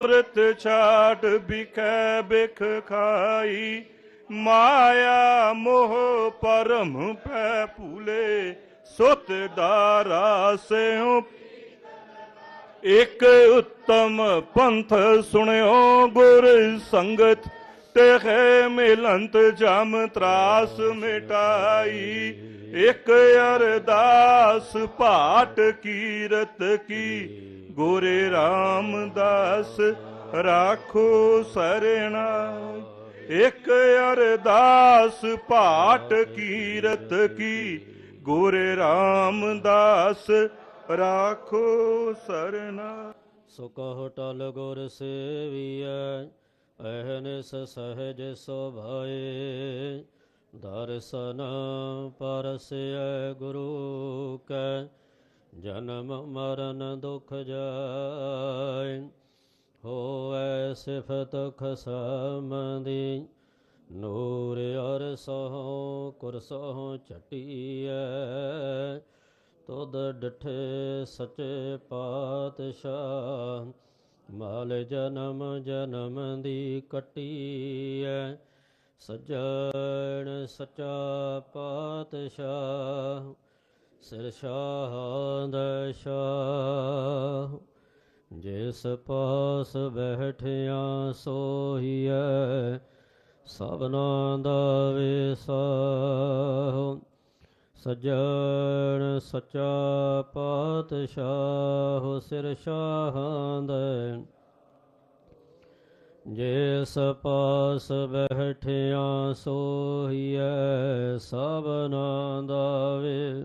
ਅੰਮ੍ਰਿਤ ਛਾਟ ਬਿਖੈ ਬਿਖ ਖਾਈ, ਮਾਇਆ ਮੋਹ ਪਰਮ ਪੈ ਭੂਲੇ, ਸੁਤ ਦਾਰਾ ਸਿਉ। ਇਕ ਉੱਤਮ ਪੰਥ ਸੁਣਿਓ ਗੁਰ ਸੰਗਤ, ਤੇਖੇ ਮਿਲੰਤ ਜਮ ਤਰਾਸ ਮਿਟਾਈ। ਇਕ ਅਰਦਾਸ ਭਾਟ ਕੀਰਤ ਕੀ ਗੋਰੇ ਰਾਮਦਾਸ ਰਾਖੋ ਸਰਣਾ। ਇਕ ਅਰਦਾਸ ਭਾਟ ਕੀਰਤ ਕੀ। ਗੋਰੇ ਰਾਮਦਾਸ ਰਾਖੋ ਸ਼ਰਨਾ ਸੋ ਕਹੋ ਟਲ ਗੁਰ ਸੇਵੀਐ ਅਹਨਿਸ ਸਹਜ ਸੁਭਾਏ। ਦਰਸ਼ਨ ਪਰਸੈ ਗੁਰੂ ਕੈ ਜਨਮ ਮਰਨ ਦੁਖ ਜਾਇ ਹੋਐ ਸਿਫਤ ਖਸਮਦੀ। ਨੂਰ ਅਰ ਸਹੁ ਕੁਰਸਹੁ ਚਟੀਐ ਤੁਧ ਡਠੇ ਸਚੇ ਪਾਤਸ਼ਾਹ। ਮਾਲ ਜਨਮ ਜਨਮ ਦੀ ਕਟੀਐ, ਸਜਣ ਸਚਾ ਪਾਤਸ਼ਾਹ। ਸਿਰ ਸ਼ਾਹਦ ਸ਼ਾਹ, ਜਿਸ ਪਾਸ ਬੈਠਿਆ ਸੋਹੀਐ, ਸਭਨਾ ਦਾ ਵਿਸਾਹ। ਸਜਣ ਸਚਾ ਪਾਤਸ਼ਾਹ ਸਿਰ ਸ਼ਾਹਾਂ ਦੇ, ਜਿਸ ਪਾਸ ਬੈਠਿਆ ਸੋਹੀਐ, ਸਭਨਾ ਦਾ ਵੇ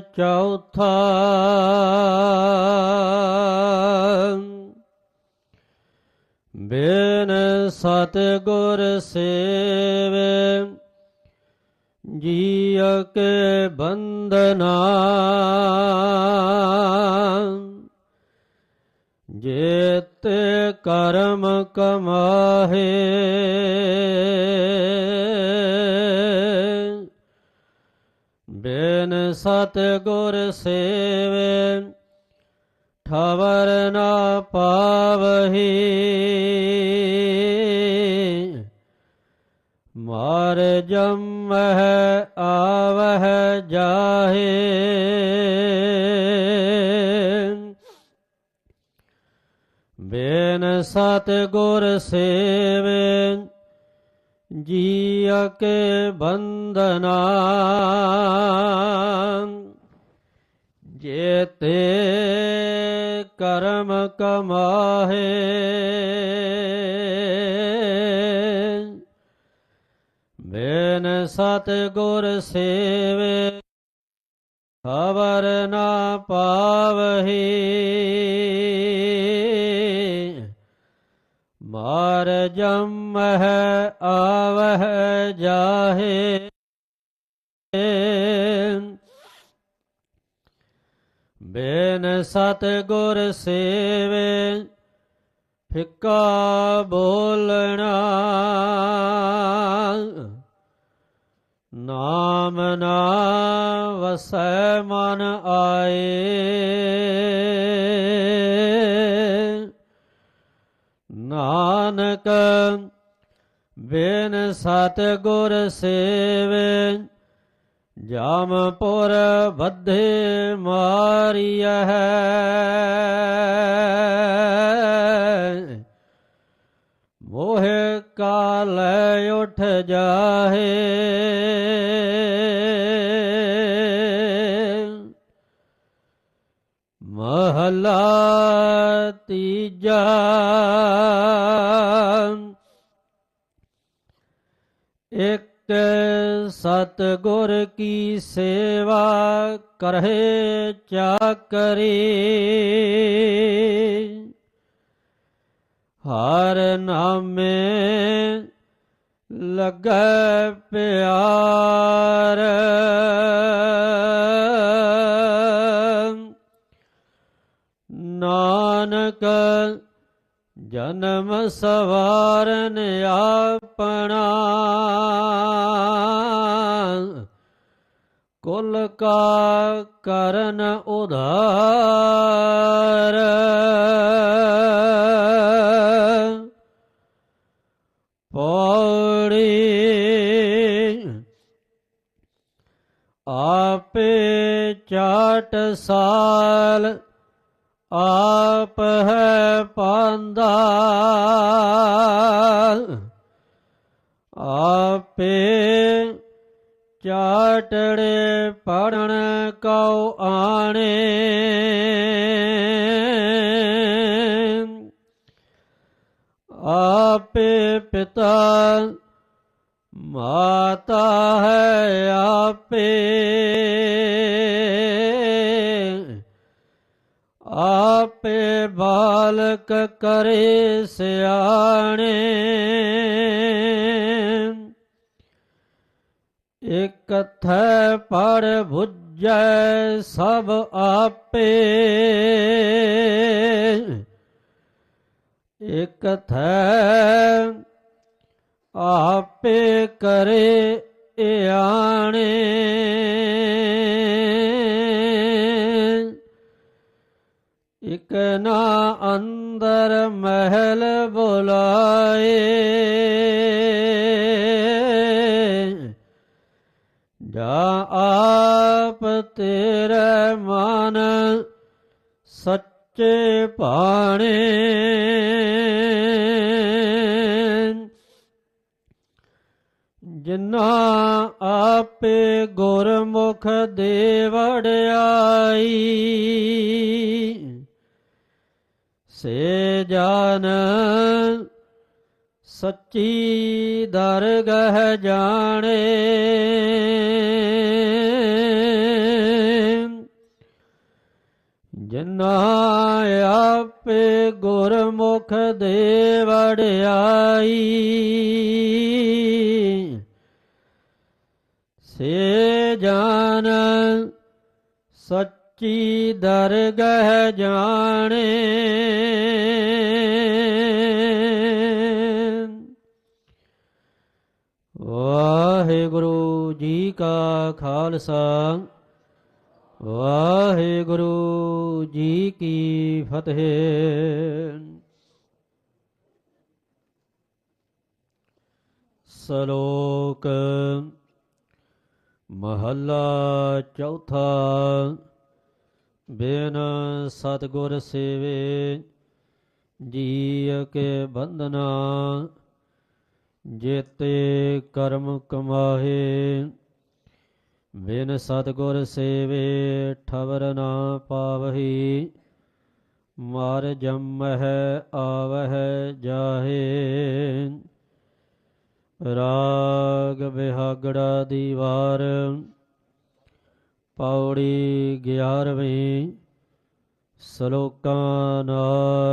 ਚੌਥਾ। ਬਿਨ ਸਤਿਗੁਰ ਸੇਵੇ ਜੀਅ ਕੇ ਬੰਦਨਾ ਜੇਤੇ ਕਰਮ ਕਮਾਹੇ ਬਿਨ ਸਤਿਗੁਰ ਸੇਵੇ ਠਵਰ ਨਾ ਪਾਵਹੀ। ਮਾਰ ਜਮਹਿ ਆਵਹਿ ਜਾਹੇ। ਬਿਨ ਸਤਿਗੁਰ ਸੇਵੇ ਜੀਅ ਕੇ ਬੰਦਨਾ ਜੇਤੇ ਕਰਮ ਕਮਾਹੇ। ਬਿਨ ਸਤਿਗੁਰ ਸੇਵੇ ਖਬਰ ਨਾ ਪਾਵਹੀ। ਜਮਹਿ ਆਵਹ ਜਾਹੇ। ਬਿਨ ਸਤਿਗੁਰ ਸੇਵੇ ਫਿੱਕਾ ਬੋਲਣਾ। ਨਾਮ ਨਾ ਵਸੈ ਮਨ ਆਏ। ਨਾਨਕ ਬਿਨ ਸਤਿਗੁਰ ਸੇਵੇ ਜਾਮਪੁਰ ਬੱਧੇ ਮਾਰੀਐ। ਮੋਹਿ ਕਾਲੈ ਉਠ ਜਾਹੇ ਮਹਲਾ ਤੀਜਾ। ਇੱਕ ਸਤ ਗੁਰ ਕੀ ਸੇਵਾ ਕਰਹਿ ਚਾਕਰੀ। ਹਰ ਨਾਮੇ ਲੱਗੈ ਪਿਆਰ। ਨਾਨਕ ਜਨਮ ਸਵਾਰਨ ਆਪਣਾ ਕੁਲ ਕਾ ਕਰਨ ਉਧਾਰ। ਪੌੜੀ ਆਪੇ ਚਾਟ ਸਾਲ ਆਪ ਹੈ ਪਾਂਦਾ। ਆਪੇ ਚਾਟੜੇ ਪੜਨ ਕਉ ਆਣੇ। ਆਪੇ ਪਿਤਾ ਮਾਤਾ ਹੈ ਆਪੇ। ਆਪੇ ਬਾਲਕ ਕਰੇ ਸਿਆਣੇ। ਇਕ ਪਰ ਪੜ ਭੁਜੈ ਸਭ ਆਪੇ। ਇਕ ਥੈ ਆਪੇ ਕਰੇ ਇਆਣੇ। ਇਕ ਨਾ ਅੰਦਰ ਮਹਿਲ ਬੁਲਾਏ। ਸੱਚੇ ਭਾਣੇ ਜਿਨਾ ਆਪੇ ਗੁਰਮੁਖ ਦੇ ਵੜਾਈ ਸੇ ਜਾਨ ਸੱਚੀ ਦਰਗਹ ਜਾਣੇ। ਜਿਨਾ ਆਪੇ ਗੁਰਮੁਖ ਦੇ ਵੜਿਆਈ ਸੇ ਜਾਣ ਸੱਚੀ ਦਰਗਹਿ ਜਾਣੇ। ਵਾਹਿਗੁਰੂ ਜੀ ਕਾ ਖਾਲਸਾ। ਵਾਹਿਗੁਰੂ ਜੀ ਕੀ ਫਤਿਹ। ਸ਼ਲੋਕ ਮਹੱਲਾ ਚੌਥਾ। ਬਿਨ ਸਤਗੁਰ ਸੇਵੇ ਜੀ ਕੇ ਬੰਧਨਾ, ਜੇਤੇ ਕਰਮ ਕਮਾਹੇ। ਬਿਨ ਸਤਗੁਰ ਸੇਵੇ ਠਵਰ ਨਾ ਪਾਵਹੀ, ਮਾਰ ਜੰਮਹਿ ਆਵਹਿ ਜਾਹੇ। ਰਾਗ ਬਿਹਾਗੜਾ ਦੀ ਵਾਰ ਪੌੜੀ 11ਵੀਂ ਸ਼ਲੋਕਾਂ ਨਾਲ